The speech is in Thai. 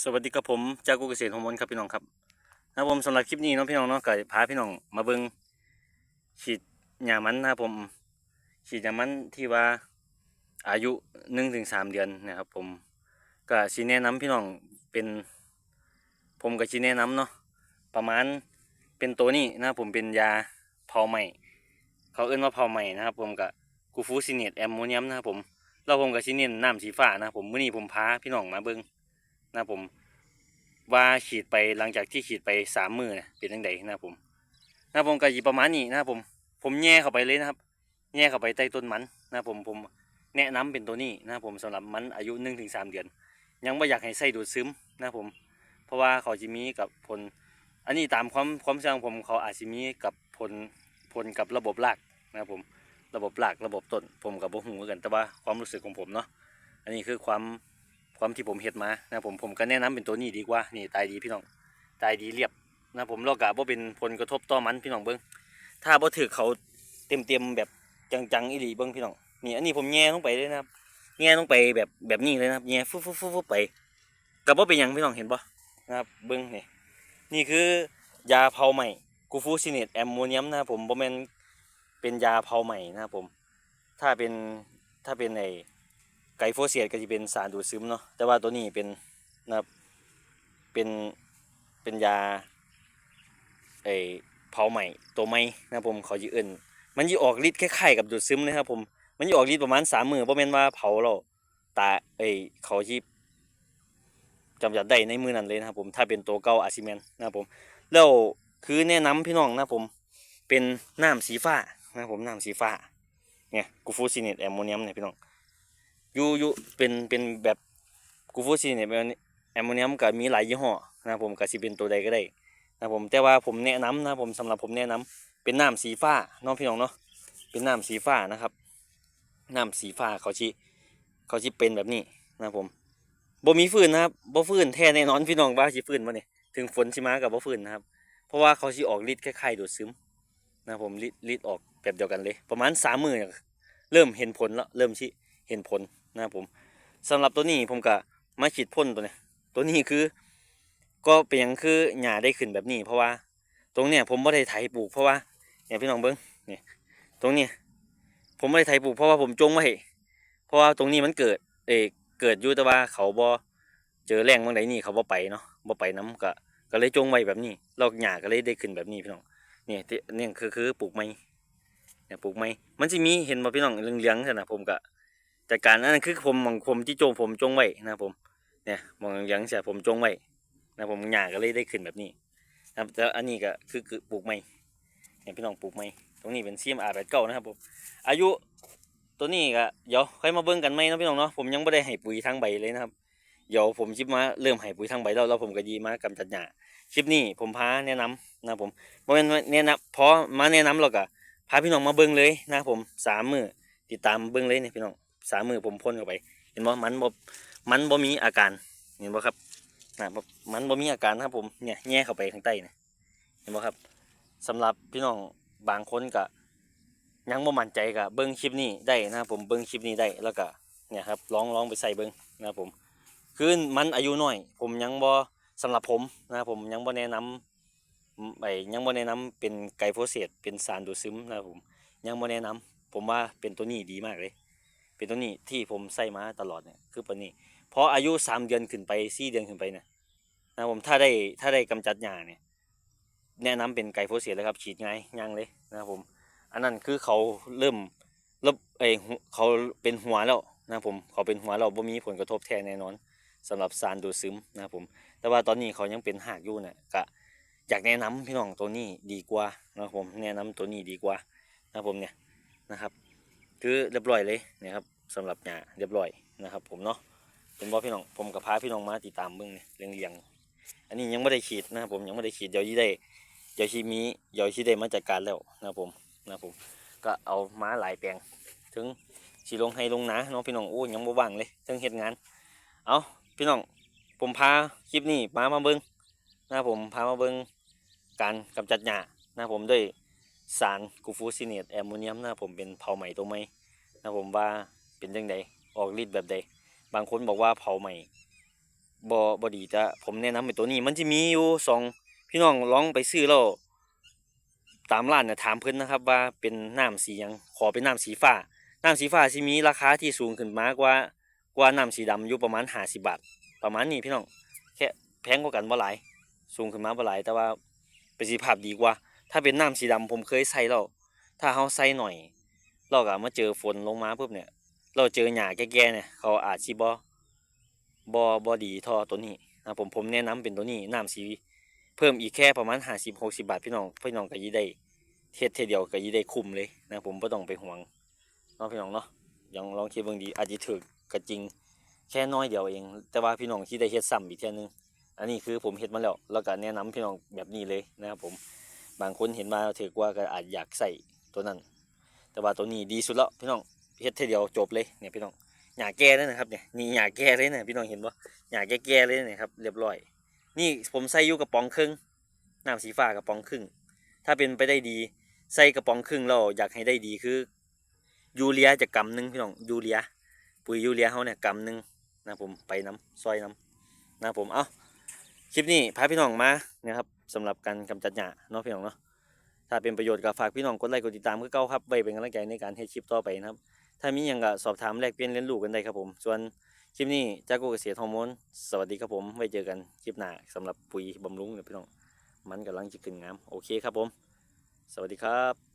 สวัสดีครับผมจากกุเกษตรฮอร์โมนครับพี่น้องครับนะผมสำหรับคลิปนี้เนาะพี่น้องเนาะก็พาพี่น้องมาเบิ่งฉีดยามันนะครับผมฉีดยามันที่ว่าอายุหนึ่งถึงสามเดือนนะครับผมก็ชีแนะนำพี่น้องเป็นผมก็ชีแนะนำเนาะประมาณเป็นตัวนี้นะครับผมเป็นยาเผาไหม้เขาเอื้นว่าเผาไหม้นะครับผมกับกูฟูซิเนตแอมโมเนียมนะครับผมแล้วผมก็ชีเน้นน้ำสีฟ้านะครับผมมื้อนี้ผมพาพี่น้องมาเบิ่ง นะผม ว่าฉีดไปหลังจากที่ฉีดไปสามมือเนี่ยเป็นยังไงนะผมนะผมก็หยิบประมาณนี้นะผม ผมแย่เข้าไปเลยนะครับ แย่เข้าไปใต้ต้นมันนะผมผมแนะนำเป็นตัวนี้นะผมสำหรับมันอายุหนึ่งถึงสามเดือน ยังไม่อยากให้ใส่ดูดซึมนะผม เพราะว่าเขาจะมีกับผล อันนี้ตามความความเชื่อของผมเขาอาจจะมีกับผลผลกับระบบรากนะผมระบบรากระบบต้นผมกับบ่หูกันแต่ว่าความรู้สึกของผมเนาะอันนี้คือความ ความที่ผมเฮ็ดมานะผมผมก็แนะนำเป็นตัวนี้ดีกว่านี่ตายดีพี่น้องตายดีเรียบนะผมเรากะบ่าเป็นผลกระทบต่อมันพี่น้องเบิ้งถ้าบ่ถือเขาเต็มเต็มแบบจังๆอีหลีเบิ้งพี่น้องนี่อันนี้ผมแง่ลงไปเลยนะครับแง่ลงไปแบบแบบนี้เลยนะครับแง่ฟุบฟุบฟุบฟุบไปกับบ่เป็นยังพี่น้องเห็นปะนะครับเบิ้งนี่นี่คือยาเผาไหม้กูฟูซิเนตแอมโมเนียมนะครับผมบ่แมนเป็นยาเผาไหม้นะครับผม ถ้าเป็นถ้าเป็นไอ ไกลโฟเซียตก็จะเป็นสารดูดซึมเนาะแต่ว่าตัวนี้เป็นนะครับเป็นเป็นยาไอเผาใหม่ตัวใหม่นะผมเขาจะเอื่นมันจะออกฤทธิ์คล้ายๆกับดูดซึมเลยครับผมมันจะออกฤทธิ์ประมาณสามมือเพราะแม่นว่าเผาเราตาไอเขาที่จำจัดได้ในมือนั้นเลยนะครับผมถ้าเป็นตัวเก่าอาซิเมนนะครับผมแล้วคือแนะนำพี่น้องนะผมเป็นน้ำสีฟ้านะผมน้ำสีฟ้าเนี่ยกูฟูซิเนตแอมโมเนียมเนี่ยพี่น้อง ยูยูเป็นเป็นแบบกูฟูซีเนี่ยเป็นแอมโมเนียมก็มีหลายยี่ห้อนะผมก็สิเป็นตัวใดก็ได้นะผมแต่ว่าผมแนะนำนะผมสำหรับผมแนะนำเป็นน้ำสีฟ้าน้องพี่น้องเนาะเป็นน้ำสีฟ้านะครับน้ำสีฟ้าเขาชิเขาชิเป็นแบบนี้นะผมบ่มีฟืนนะครับบ่ฟืนแท้แน่นอนพี่น้องว่าสิฟืนบ่เนี่ยถึงฝนสิมากับบ่ฟืนนะครับ เพราะว่าเขาสิออกฤทธิ์คล้ายๆดูดซึมนะผมฤทธิ์ฤทธิ์ออกแบบเดียวกันเลย ประมาณสามมือเนี่ยเริ่มเห็นผลแล้วเริ่มชิเห็นผล นะครับผมสำหรับตัวนี้ผมก็มาฉีดพ่นตัวนี้ตัวนี้คือ ก็เป็นอย่างคือหญ้าได้ขึ้นแบบนี้ เพราะว่า ตรงเนี้ยผมไม่ได้ไถปลูกเพราะว่าเนี่ยพี่น้องเบิ้งเนี่ยตรงเนี้ยผมไม่ได้ไถปลูกเพราะว่าผมจงไว้เพราะว่าตรงนี้มันเกิดเอกเกิดอยู่แต่ว่าเขาบ่เจอแรงบางใดนี่เขาบ่ไปเนาะบ่ไปน้ำก็ก็เลยจงไว้แบบนี้เราหญ้าก็เลยได้ขึ้นแบบนี้พี่น้องเนี่ยเนี่ยคือคือปลูกไม้เนี่ยปลูกไม้มันจะมีเห็นบ่พี่น้องเหลืองๆใช่นะผมก็ จากการนนั้นคือผมมองผมที่จงผมจงไว้นะครับผมเนี่ยมองอย่างเสียผมจงไว้นะผมหญ้าก็เลยได้ขึ้นแบบนี้นะครับแล้วอันนี้ก็คือคือปลูกไม้เนี่ยพี่น้องปลูกไม้ตรงนี้เป็นซีมอาร์แปดเก้านะครับผมอายุตัวนี้ก็เดี๋ยวค่อยมาเบิ่งกันไหมนะพี่น้องเนาะผมยังไม่ได้ให้ปุ๋ยทั้งใบเลยนะครับเดี๋ยวผมคิดมาเริ่มให้ปุ๋ยทั้งใบแล้วแล้วผมก็ยีมากำจัดหญ้าคลิปนี้ผมพาแนะนำนะครับผมเพราะนี่นแนะนำพอมาแนะนำเราก็พาพี่น้องมาเบิ่งเลยนะครับผมสามมือติดตามเบิ่งเลยเนี่ยพี่น้อง สามมือผมพ่นเข้าไป เห็นบ่มันบ่มันบ่มีอาการเห็นบ่ครับนะบ่มันบ่มีอาการนะครับผมเนี่ยแง่เข้าไปข้างใต้เนี่ยเห็นบ่ครับสำหรับพี่น้องบางคนก็ยังบ่มั่นใจก็เบิ่งคลิปนี้ได้นะครับผมเบิ่งคลิปนี้ได้แล้วก็เนี่ยครับลองลองไปใส่เบิ่งนะครับผมคือมันอายุน้อย ผมยังบ่สำหรับผมนะครับผมยังบ่แนะนำไอ้ยังบ่แนะนำเป็นไกลโฟเสตเป็นสารดูดซึมนะครับผมยังบ่แนะนำผมว่าเป็นตัวนี้ดีมากเลย เป็นตัวนี้ที่ผมใส่มาตลอดเนี่ยคือตัวนี้เพราะอายุสามเดือนขึ้นไปสี่เดือนขึ้นไปเนี่ยนะผมถ้าได้ถ้าได้กำจัดหญ้าเนี่ยแนะนำเป็นไกลโฟเสียเลยครับฉีดง่ายย่างเลยนะครับผม อันนั้นคือเขาเริ่มเริ่มเอเขาเป็นหัวแล้วนะผมเขาเป็นหัวเราบ่มีผลกระทบแท้แน่นอนสำหรับสารดูดซึมนะครับผม แต่ว่าตอนนี้เขายังเป็นหากอยู่เนี่ยก็อยากแนะนำพี่น้องตัวนี้ดีกว่านะครับผมแนะนำตัวนี้ดีกว่านะผมเนี่ยนะครับ คือเรียบร้อยเลยนะครับสำหรับหญ้าเรียบร้อยนะครับ ผมเนาะเป็นบ่พี่น้องผมกับพาพี่น้องมาติดตามเบิ่งเนี่ยเรียงเรียงๆอันนี้ยังไม่ได้ฉีดนะครับผมยังไม่ได้ฉีดเดี๋ยวที่ได้เดี๋ยวที่มีเดี๋ยวที่ได้มาจัดการแล้วนะครับผมนะครับผมก็เอาม้าหลายแปลงถึงสีลงให้ลงนาเนาะพี่น้องโอ้ยังบ่ว่างเลยถึงเฮ็ดงานเอาพี่น้องผมพาคลิปนี้มามาเบิ่งนะผมพามาเบิ่งการกำจัดหญ้านะผมด้วย สารกูฟูซิเนตแอมโมเนียมนะผมเป็นเผาใหม่ตัวใหมนะผมว่าเป็นยังไงออกฤทธิ์แบบใดบางคนบอกว่าเผาใหม่บ่บ่ดีแต่ผมแนะนำเป็นตัวนี้ มันจะมีอยู่สองพี่น้องลองไปซื้อแล้วตามร้านน่ะถามเพิ่นนะครับว่าเป็นน้ำสียังขอเป็นน้ำสีฟ้าน้ำสีฟ้าสิมีราคาที่สูงขึ้นมากกว่ากว่าน้ำสีดำอยู่ประมาณ50บาทประมาณนี้พี่น้องแค่แพงกว่ากันบ่หลายสูงขึ้นมาบ่หลายแต่ว่าประสิทธิภาพดีกว่า ถ้าเป็นน้ำสีดำผมเคยใส่แล้วถ้าเฮาใส่หน่อย เราก็มาเจอฝนลงมาปุ๊บเนี่ย เราเจอหญ้าแก่ๆเนี่ย เขาอาจสิบ่บ่บ่ดีท่าตัวนี้นะผมผมแนะนำเป็นตัวนี้น้ำสีเพิ่มอีกแค่ประมาณ50 60บหกสิบาทพี่น้องพี่น้องก็ยิได้เฮ็ดเทเดียวก็ยิได้คุ้มเลยนะผมบ่ต้องไปห่วงเนาะพี่น้องเนาะยังลองคิดเบิ่งดีอาจสิถึกก็จริงแค่น้อยเดียวเอง แต่ว่าพี่น้องที่ได้เฮ็ดซ้ำอีกเทื่อนึง อันนี้คือผมเฮ็ดมาแล้ว แล้วก็แนะนำพี่น้องแบบนี้เลยนะครับผม บางคนเห็นมาถือว่าก็อาจอยากใส่ตัวนั้น แต่ว่าตัวนี้ดีสุดแล้วพี่น้องเฮ็ดเทอเดียวจบเลยเนี่ยพี่น้องหญ้าแก่เลยนะครับเนี่ยนี่หญ้าแก่เลยเนี่ยพี่น้องเห็นบ่หญ้าแก่ๆเลยเนี่ยครับเรียบร้อย นี่ผมใส่อยู่กระป๋องครึ่งน้ำสีฟ้ากระป๋องครึ่ง ถ้าเป็นไปได้ดีใส่กระป๋องครึ่งแล้วอยากให้ได้ดีคือ ยูเรียจะกำหนึ่งพี่น้องยูเรีย ปุ๋ยยูเรียเขาเนี่ยกำหนึ่งนะผมไปน้ำซอยน้ำนะผมเอ้าคลิปนี้พาพี่น้องมานะครับ สำหรับการกำจัดหญ้าเนาะพี่น้องเนาะถ้าเป็นประโยชน์ก็ฝากพี่น้องกดไลค์กดติดตามคือเก้าครับไว้เป็นกำลังใจในการให้คลิปต่อไปนะครับ ถ้ามีอย่างก็สอบถามแลกเปลี่ยนเรียนรู้กันได้ครับผม ส่วนคลิปนี้จากกูเกษตรฮอร์โมนสวัสดีครับผมไว้เจอกันคลิปหน้าสำหรับปุ๋ยบำรุงเนี่ยพี่น้องมันกำลังจะขึ้นงามโอเคครับผม สวัสดีครับ